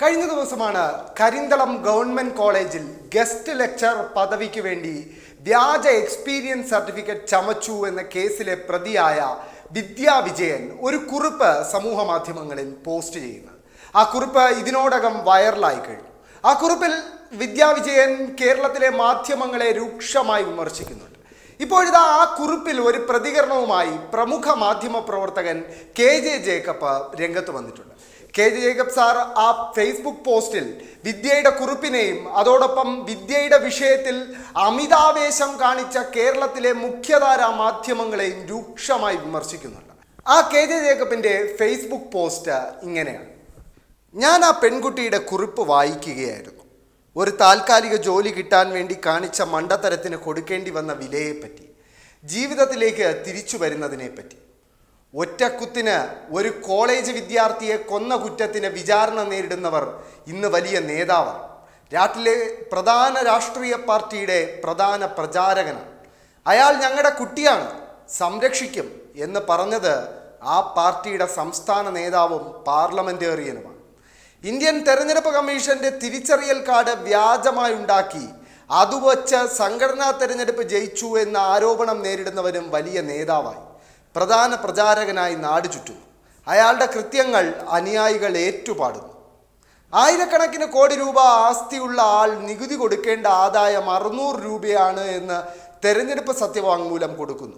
കഴിഞ്ഞ ദിവസമാണ് കരിന്തളം ഗവൺമെന്റ് കോളേജിൽ ഗസ്റ്റ് ലെക്ചർ പദവിക്ക് വേണ്ടി വ്യാജ എക്സ്പീരിയൻസ് സർട്ടിഫിക്കറ്റ് ചമച്ചു എന്ന കേസിലെ പ്രതിയായ വിദ്യാ വിജയൻ ഒരു കുറിപ്പ് സമൂഹ മാധ്യമങ്ങളിൽ പോസ്റ്റ് ചെയ്യുന്നു. ആ കുറിപ്പ് ഇതിനോടകം വൈറലായി കഴിഞ്ഞു. ആ കുറിപ്പിൽ വിദ്യാ വിജയൻ കേരളത്തിലെ മാധ്യമങ്ങളെ രൂക്ഷമായി വിമർശിക്കുന്നുണ്ട്. ഇപ്പോഴിതാ ആ കുറിപ്പിൽ ഒരു പ്രതികരണവുമായി പ്രമുഖ മാധ്യമ പ്രവർത്തകൻ കെ ജെ ജേക്കബ് രംഗത്ത് വന്നിട്ടുണ്ട്. കെ ജെ ജേക്കബ് സാർ ആ ഫേസ്ബുക്ക് പോസ്റ്റിൽ വിദ്യയുടെ കുറിപ്പിനെയും അതോടൊപ്പം വിദ്യയുടെ വിഷയത്തിൽ അമിതാവേശം കാണിച്ച കേരളത്തിലെ മുഖ്യധാരാ മാധ്യമങ്ങളെയും രൂക്ഷമായി വിമർശിക്കുന്നുണ്ട്. ആ കെ ജെ ജേക്കബിന്റെ ഫേസ്ബുക്ക് പോസ്റ്റ് ഇങ്ങനെയാണ്. ഞാൻ ആ പെൺകുട്ടിയുടെ കുറിപ്പ് വായിക്കുകയായിരുന്നു. ഒരു താൽക്കാലിക ജോലി കിട്ടാൻ വേണ്ടി കാണിച്ച മണ്ടത്തരത്തിന് കൊടുക്കേണ്ടി വന്ന വിലയെപ്പറ്റി ജീവിതത്തിലേക്ക് തിരിച്ചു വരുന്നതിനെപ്പറ്റി ഒറ്റക്കുത്തിന് ഒരു കോളേജ് വിദ്യാർത്ഥിയെ കൊന്ന കുറ്റത്തിന് വിചാരണ നേരിടുന്നവർ ഇന്ന് വലിയ നേതാവാണ്. രാട്ടിലെ പ്രധാന രാഷ്ട്രീയ പാർട്ടിയുടെ പ്രധാന പ്രചാരകനാണ്. അയാൾ ഞങ്ങളുടെ കുട്ടിയാണ്. സംരക്ഷിക്കും എന്ന് പറഞ്ഞത് ആ പാർട്ടിയുടെ സംസ്ഥാന നേതാവും പാർലമെന്റേറിയനുമാണ് ഇന്ത്യൻ തെരഞ്ഞെടുപ്പ് കമ്മീഷന്റെ തിരിച്ചറിയൽ കാർഡ് വ്യാജമായി ഉണ്ടാക്കി അതുവച്ച് സംഘടനാ തെരഞ്ഞെടുപ്പ് ജയിച്ചു എന്ന ആരോപണം നേരിടുന്നവരും വലിയ നേതാവായി. പ്രധാന പ്രചാരകനായി നാട് ചുറ്റുന്നു അയാളുടെ കൃത്യങ്ങൾ അനുയായികൾ ഏറ്റുപാടുന്നു. ആയിരക്കണക്കിന് കോടി രൂപ ആസ്തിയുള്ള ആൾ നികുതി കൊടുക്കേണ്ട ആദായം അറുന്നൂറ് രൂപയാണ് എന്ന് തെരഞ്ഞെടുപ്പ് സത്യവാങ്മൂലം കൊടുക്കുന്നു.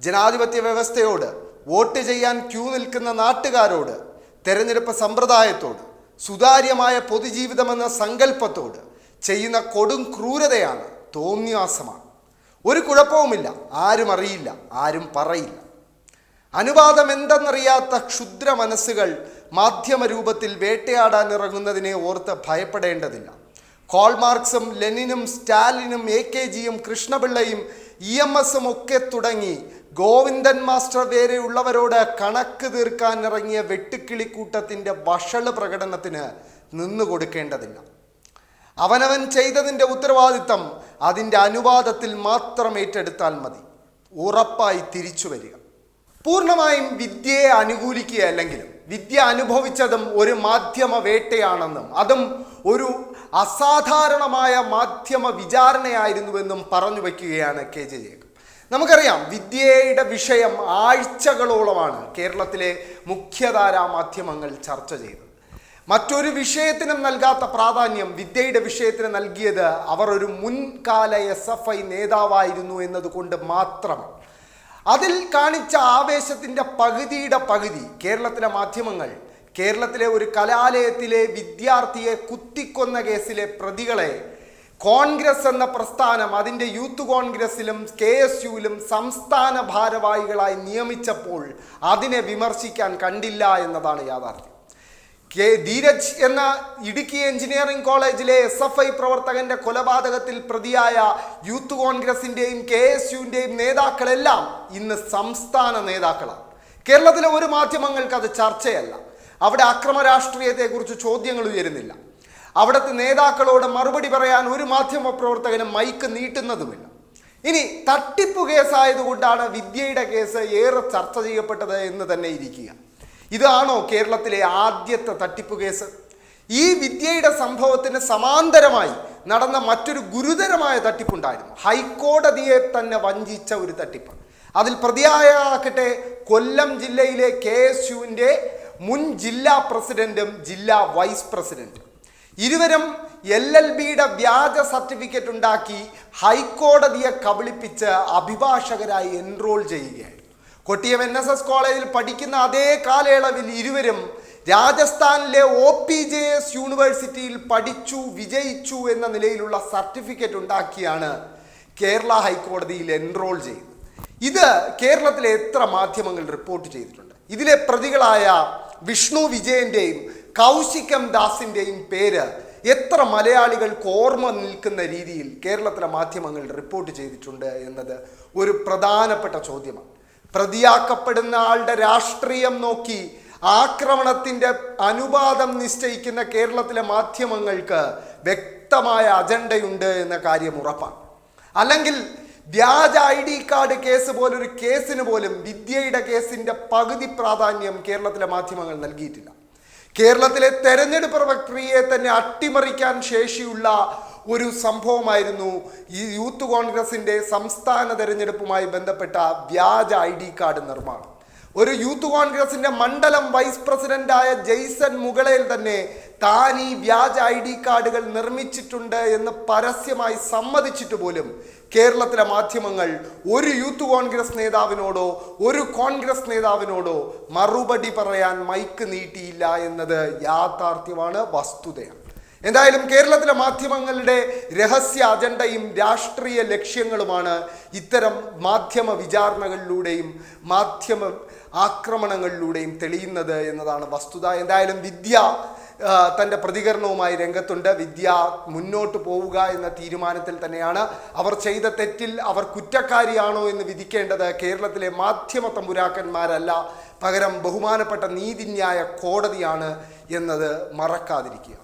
ജനാധിപത്യ വ്യവസ്ഥയോട് വോട്ട് ചെയ്യാൻ ക്യൂ നിൽക്കുന്ന നാട്ടുകാരോട് തെരഞ്ഞെടുപ്പ് സമ്പ്രദായത്തോട് സുതാര്യമായ പൊതുജീവിതമെന്ന സങ്കല്പത്തോട് ചെയ്യുന്ന കൊടും ക്രൂരതയാണ് തോന്നിയാസമാണ്. ഒരു കുഴപ്പവുമില്ല. ആരും അറിയില്ല. ആരും പറയില്ല. അനുവാദം എന്തെന്നറിയാത്ത ക്ഷുദ്ര മനസ്സുകൾ മാധ്യമ രൂപത്തിൽ വേട്ടയാടാൻ ഇറങ്ങുന്നതിനെ ഓർത്ത് ഭയപ്പെടേണ്ടതില്ല. കോൾമാർക്സും ലെനിനും സ്റ്റാലിനും എ കെ ജിയും കൃഷ്ണപിള്ളയും ഇ എം എസും ഒക്കെ തുടങ്ങി ഗോവിന്ദൻ മാസ്റ്റർ വേറെയുള്ളവരോട് കണക്ക് തീർക്കാൻ ഇറങ്ങിയ വെട്ടുക്കിളിക്കൂട്ടത്തിന്റെ വഷൾ പ്രകടനത്തിന് നിന്നു കൊടുക്കേണ്ടതില്ല അവനവൻ ചെയ്തതിന്റെ ഉത്തരവാദിത്തം അതിന്റെ അനുവാദത്തിൽ മാത്രം ഏറ്റെടുത്താൽ മതി. ഉറപ്പായി തിരിച്ചു വരിക. പൂർണമായും വിദ്യയെ അനുകൂലിക്കുകയല്ലെങ്കിലും വിദ്യ അനുഭവിച്ചതും ഒരു മാധ്യമ വേട്ടയാണെന്നും അതും ഒരു അസാധാരണമായ മാധ്യമ വിചാരണയായിരുന്നുവെന്നും പറഞ്ഞു വയ്ക്കുകയാണ് കെ ജെ ജേക്കബ്. നമുക്കറിയാം വിദ്യയുടെ വിഷയം ആഴ്ചകളോളമാണ് കേരളത്തിലെ മുഖ്യധാരാ മാധ്യമങ്ങൾ ചർച്ച ചെയ്തത്. മറ്റൊരു വിഷയത്തിനും നൽകാത്ത പ്രാധാന്യം വിദ്യയുടെ വിഷയത്തിന് നൽകിയത് അവർ ഒരു മുൻകാല എസ് എഫ് ഐ നേതാവായിരുന്നു എന്നതുകൊണ്ട് മാത്രമാണ്. അതിൽ കാണിച്ച ആവേശത്തിന്റെ പകുതിയുടെ പകുതി കേരളത്തിലെ മാധ്യമങ്ങൾ കേരളത്തിലെ ഒരു കലാലയത്തിലെ വിദ്യാർത്ഥിയെ കുത്തിക്കൊന്ന കേസിലെ പ്രതികളെ കോൺഗ്രസ് എന്ന പ്രസ്ഥാനം അതിന്റെ യൂത്ത് കോൺഗ്രസിലും കെ എസ് യുവിലും സംസ്ഥാന ഭാരവാഹികളായി നിയമിച്ചപ്പോൾ അതിനെ വിമർശിക്കാൻ കണ്ടില്ല എന്നതാണ് യാഥാർത്ഥ്യം. കെ ധീരജ് എന്ന ഇടുക്കി എഞ്ചിനീയറിംഗ് കോളേജിലെ എസ് എഫ് ഐ പ്രവർത്തകന്റെ കൊലപാതകത്തിൽ പ്രതിയായ യൂത്ത് കോൺഗ്രസിന്റെയും കെ എസ് യുവിന്റെയും നേതാക്കളെല്ലാം ഇന്ന് സംസ്ഥാന നേതാക്കളാണ് കേരളത്തിലെ ഒരു മാധ്യമങ്ങൾക്ക് അത് ചർച്ചയല്ല. അവിടെ അക്രമ രാഷ്ട്രീയത്തെക്കുറിച്ച് ചോദ്യങ്ങൾ ഉയരുന്നില്ല. അവിടുത്തെ നേതാക്കളോട് മറുപടി പറയാൻ ഒരു മാധ്യമ പ്രവർത്തകനും മൈക്ക് നീട്ടുന്നതുമില്ല. ഇനി തട്ടിപ്പ് കേസായതുകൊണ്ടാണ് വിദ്യയുടെ കേസ് ഏറെ ചർച്ച ചെയ്യപ്പെട്ടത് എന്ന് തന്നെ ഇരിക്കുക. ഇതാണോ കേരളത്തിലെ ആദ്യത്തെ തട്ടിപ്പ് കേസ്? ഈ വിദ്യയുടെ സംഭവത്തിന് സമാന്തരമായി നടന്ന മറ്റൊരു ഗുരുതരമായ തട്ടിപ്പുണ്ടായിരുന്നു. ഹൈക്കോടതിയെ തന്നെ വഞ്ചിച്ച ഒരു തട്ടിപ്പ്. അതിൽ പ്രതിയായാകട്ടെ കൊല്ലം ജില്ലയിലെ കെ എസ് യുവിന്റെ മുൻ ജില്ലാ പ്രസിഡന്റും ജില്ലാ വൈസ് പ്രസിഡന്റും. ഇരുവരും എൽ എൽ ബിയുടെ വ്യാജ സർട്ടിഫിക്കറ്റ് ഉണ്ടാക്കി ഹൈക്കോടതിയെ കബളിപ്പിച്ച് അഭിഭാഷകരായി എൻറോൾ ചെയ്യുകയായിരുന്നു. കൊട്ടിയം എൻ എസ് എസ് കോളേജിൽ പഠിക്കുന്ന അതേ കാലയളവിൽ ഇരുവരും രാജസ്ഥാനിലെ ഒ പി ജെ എസ് യൂണിവേഴ്സിറ്റിയിൽ പഠിച്ചു വിജയിച്ചു എന്ന നിലയിലുള്ള സർട്ടിഫിക്കറ്റ് ഉണ്ടാക്കിയാണ് കേരള ഹൈക്കോടതിയിൽ എൻറോൾ ചെയ്തത്. ഇത് കേരളത്തിലെ എത്ര മാധ്യമങ്ങൾ റിപ്പോർട്ട് ചെയ്തിട്ടുണ്ട്? ഇതിലെ പ്രതികളായ വിഷ്ണു വിജയന്റെയും കൗശികം ദാസിന്റെയും പേര് എത്ര മലയാളികൾക്ക് ഓർമ്മ നിൽക്കുന്ന രീതിയിൽ കേരളത്തിലെ മാധ്യമങ്ങൾ റിപ്പോർട്ട് ചെയ്തിട്ടുണ്ട് എന്നത് ഒരു പ്രധാനപ്പെട്ട ചോദ്യമാണ്. പ്രതിയാക്കപ്പെടുന്ന ആളുടെ രാഷ്ട്രീയം നോക്കി ആക്രമണത്തിന്റെ അനുപാതം നിശ്ചയിക്കുന്ന കേരളത്തിലെ മാധ്യമങ്ങൾക്ക് വ്യക്തമായ അജണ്ടയുണ്ട് എന്ന കാര്യം ഉറപ്പാണ്. അല്ലെങ്കിൽ വ്യാജ ഐ ഡി കാർഡ് കേസ് പോലൊരു കേസിന് പോലും വിദ്യയുടെ കേസിന്റെ പകുതി പ്രാധാന്യം കേരളത്തിലെ മാധ്യമങ്ങൾ നൽകിയിട്ടില്ല. കേരളത്തിലെ തെരഞ്ഞെടുപ്പ് പ്രക്രിയയെ തന്നെ അട്ടിമറിക്കാൻ ശേഷിയുള്ള ഒരു സംഭവമായിരുന്നു ഈ യൂത്ത് കോൺഗ്രസിന്റെ സംസ്ഥാന തെരഞ്ഞെടുപ്പുമായി ബന്ധപ്പെട്ട വ്യാജ ഐ ഡി കാർഡ് നിർമ്മാണം. ഒരു യൂത്ത് കോൺഗ്രസിന്റെ മണ്ഡലം വൈസ് പ്രസിഡന്റായ ജെയ്സൺ മുകളയിൽ തന്നെ താൻ ഈ വ്യാജ ഐ ഡി കാർഡുകൾ നിർമ്മിച്ചിട്ടുണ്ട് എന്ന് പരസ്യമായി സമ്മതിച്ചിട്ട് പോലും കേരളത്തിലെ മാധ്യമങ്ങൾ ഒരു യൂത്ത് കോൺഗ്രസ് നേതാവിനോടോ ഒരു കോൺഗ്രസ് നേതാവിനോടോ മറുപടി പറയാൻ മൈക്ക് നീട്ടിയില്ല എന്നത് യാഥാർത്ഥ്യമാണ് വസ്തുതയാണ്. എന്തായാലും കേരളത്തിലെ മാധ്യമങ്ങളുടെ രഹസ്യ അജണ്ടയും രാഷ്ട്രീയ ലക്ഷ്യങ്ങളുമാണ് ഇത്തരം മാധ്യമ വിചാരണകളിലൂടെയും മാധ്യമ ആക്രമണങ്ങളിലൂടെയും തെളിയുന്നത് എന്നതാണ് വസ്തുത. എന്തായാലും വിദ്യ തന്റെ പ്രതികരണവുമായി രംഗത്തുണ്ട്. വിദ്യ മുന്നോട്ട് പോവുക എന്ന തീരുമാനത്തിൽ തന്നെയാണ്. അവർ ചെയ്ത തെറ്റിൽ അവർ കുറ്റക്കാരിയാണോ എന്ന് വിധിക്കേണ്ടത് കേരളത്തിലെ മാധ്യമ തമ്പുരാക്കന്മാരല്ല. പകരം ബഹുമാനപ്പെട്ട നീതിന്യായ കോടതിയാണ് എന്നത് മറക്കാതിരിക്കുക.